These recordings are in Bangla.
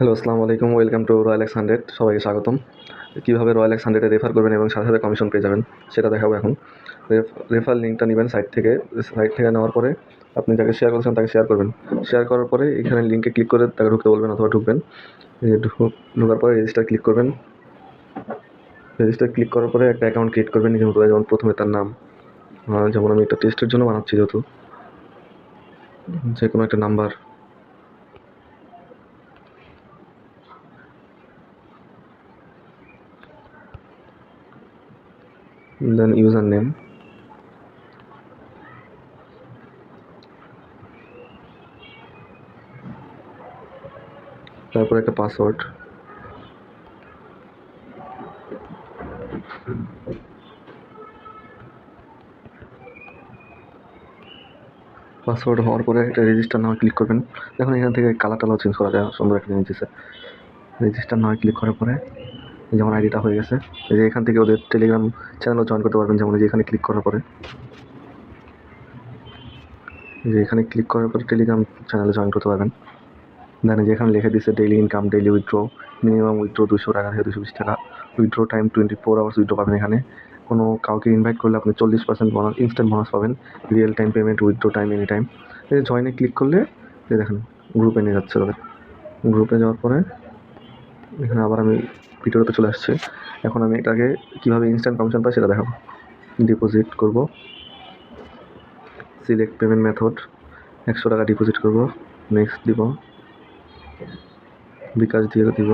হ্যালো, আসসালামু আলাইকুম, welcome to royal X hundred, সবাইকে স্বাগতম। কীভাবে রয়্যাল এক্স হান্ড্রেডে রেফার করবেন এবং সাথে সাথে কমিশন পেয়ে যাবেন, সেটা দেখাবো এখন। রেফার লিঙ্কটা নেবেন সাইট থেকে সাইট থেকে নেওয়ার পরে আপনি যাকে শেয়ার করছেন তাকে শেয়ার করবেন। শেয়ার করার পরে এখানে লিঙ্কে ক্লিক করে তাকে ঢুকতে বলবেন অথবা ঢুকবেন। ঢোকার পরে রেজিস্টার ক্লিক করবেন। রেজিস্টার ক্লিক করার পরে একটা অ্যাকাউন্ট ক্রিয়েট করবেন নিজের মতো যেমন প্রথমে তার নাম। যেমন আমি একটা টেস্টের জন্য বানাচ্ছি যেহেতু। যে কোনো একটা নাম্বার ইউজার নেম তারপর একটা পাসওয়ার্ড পাসওয়ার্ড হওয়ার পরে একটা রেজিস্টার নামে ক্লিক করবেন। দেখুন, এখান থেকে কালার টালার চেঞ্জ করা যায়, সুন্দর একটা জিনিস রেজিস্টার নামে ক্লিক করার পরে যেমন আইডিটা হয়ে গেছে। এই যে এখান থেকে ওদের টেলিগ্রাম চ্যানেলও জয়েন করতে পারবেন, যেমন যে এখানে ক্লিক করার পরে। যে এখানে ক্লিক করার পরে টেলিগ্রাম চ্যানেলে জয়েন করতে পারবেন। দেন যে এখানে লিখে দিচ্ছে daily income daily withdraw minimum withdraw দুশো টাকা থেকে দুশো বিশ টাকা। Withdraw time twenty four hours withdraw পাবেন এখানে। কোনো কাউকে ইনভাইট করলে আপনি চল্লিশ পার্সেন্ট বোনাস ইনস্ট্যান্ট বোনাস পাবেন। Real time payment withdraw time any time এই জয়েনে ক্লিক করলে দেখেন গ্রুপে নিয়ে যাচ্ছে তাদের। গ্রুপে যাওয়ার পরে, এখানে আবার আমি ভিডিওতে চলে আসছে। এখন আমি এটাকে কীভাবে ইনস্ট্যান্ট কমিশন পাই সেটা দেখাবো। ডিপোজিট করব। সিলেক্ট পেমেন্ট মেথড একশো টাকা ডিপোজিট করব। নেক্সট দিব। বিকাশ দিয়ে দিব।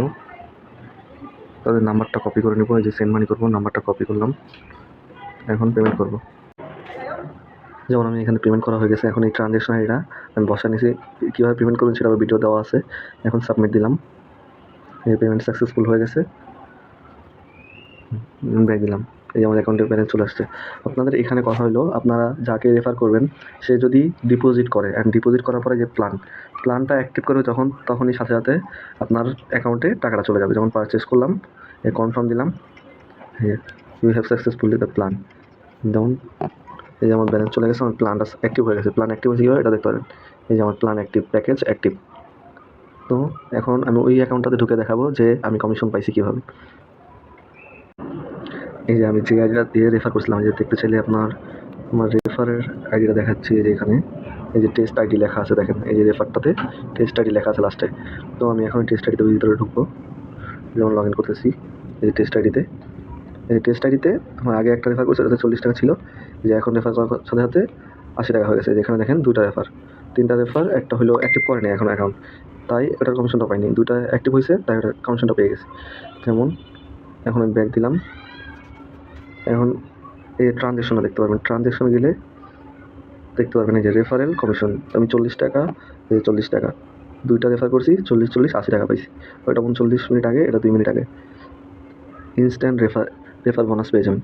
তাদের নাম্বারটা কপি করে নেব। এই যে সেন্ড মানি করব নাম্বারটা কপি করলাম। এখন পেমেন্ট করব। যেমন আমি এখানে পেমেন্ট করা হয়ে গেছে। এখন এই ট্রানজ্যাকশন আইডিটা আমি বসা নিয়েছি কীভাবে পেমেন্ট করবেন সেটা ভিডিও দেওয়া আছে। এখন সাবমিট দিলাম। এই পেমেন্ট সাকসেসফুল হয়ে গেছে। ব্যাগ দিলাম। এই আমার অ্যাকাউন্টে ব্যালেন্স চলে আসছে। আপনাদের এখানে কথা হলো, আপনারা যাকে রেফার করবেন, সে যদি ডিপোজিট করে। অ্যান্ড ডিপোজিট করার পরে যে প্ল্যান প্ল্যানটা অ্যাক্টিভ করবে যখন, তখনই সাথে সাথে আপনার অ্যাকাউন্টে টাকাটা চলে যাবে। যেমন পারচেস করলাম, এ কনফার্ম দিলাম you have successfully the plan যেমন এই যে আমার ব্যালেন্স চলে গেছে, আমার প্ল্যানটা অ্যাক্টিভ হয়ে গেছে। প্ল্যান অ্যাক্টিভ হয়েছে কীভাবে? এটা দেখতে পারেন। এই যে আমার প্ল্যান অ্যাক্টিভ প্যাকেজ অ্যাক্টিভ তো এখন আমি ওই অ্যাকাউন্টটাতে ঢুকে দেখাবো যে আমি কমিশন পাইছি কীভাবে। এই যে আমি যে আইডিটা দিয়ে রেফার করছিলাম, যে দেখতে চাইলে আপনার, আমার রেফারের আইডিটা দেখাচ্ছি যে এখানে। এই যে টেস্ট আইডি লেখা আছে দেখেন, এই যে রেফারটাতে টেস্ট আইডি লেখা আছে লাস্টে তো আমি এখন টেস্ট আইডিতে ভিতরে ঢুকবো। যেমন লগ ইন করতেছি, এই যে টেস্ট আইডিতে এই টেস্ট আইডিতে আমার আগে একটা রেফার করছে চল্লিশ টাকা ছিল। যে এখন রেফার করার সাথে সাথে আশি টাকা হয়ে গেছে। যেখানে দেখেন দুটা রেফার তিনটা রেফার একটা হলো অ্যাক্টিভ করেনি এখন অ্যাকাউন্ট তাই ওটার কমিশনটা পাইনি। দুইটা অ্যাক্টিভ হয়েছে তাই ওটার কমিশনটা পেয়ে গেছে। যেমন, এখন আমি ব্যাক দিলাম। এখন এই ট্রানজ্যাকশনটা দেখতে পারবেন। ট্রানজ্যাকশন গেলে দেখতে পারবেন এই যে রেফারেল কমিশন আমি চল্লিশ টাকা, এই চল্লিশ টাকা। দুইটা রেফার করছি, চল্লিশ চল্লিশ, আশি টাকা পাইছি। ওইটা চল্লিশ মিনিট আগে, এটা দুই মিনিট আগে। ইনস্ট্যান্ট রেফার রেফার বোনাস পেয়ে যাবেন।